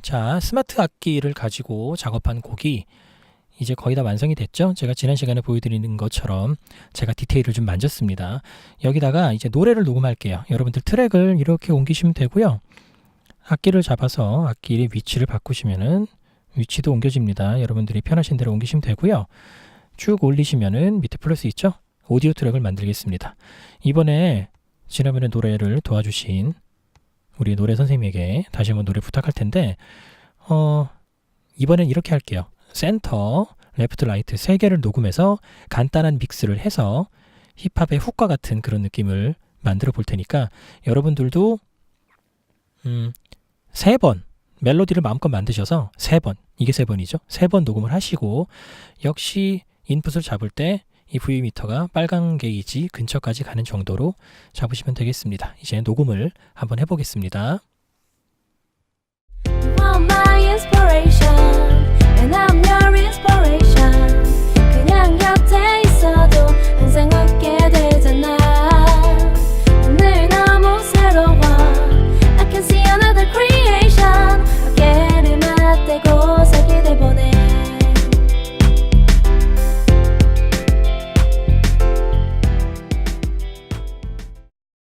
자, 스마트 악기를 가지고 작업한 곡이 이제 거의 다 완성이 됐죠? 제가 지난 시간에 보여드리는 것처럼 제가 디테일을 좀 만졌습니다. 여기다가 이제 노래를 녹음할게요. 여러분들 트랙을 이렇게 옮기시면 되고요. 악기를 잡아서 악기의 위치를 바꾸시면은 위치도 옮겨집니다. 여러분들이 편하신 대로 옮기시면 되고요. 쭉 올리시면은 밑에 플러스 있죠? 오디오 트랙을 만들겠습니다. 이번에 지난번에 노래를 도와주신 우리 노래 선생님에게 다시 한번 노래 부탁할 텐데 어 이번엔 이렇게 할게요. 센터, 레프트, 라이트 세 개를 녹음해서 간단한 믹스를 해서 힙합의 훅과 같은 그런 느낌을 만들어 볼 테니까 여러분들도 음, 세 번 멜로디를 마음껏 만드셔서 세 번, 이게 세 번이죠. 세 번 녹음을 하시고 역시 인풋을 잡을 때 이 V 미터가 빨간 게이지 근처까지 가는 정도로 잡으시면 되겠습니다. 이제 녹음을 한번 해보겠습니다.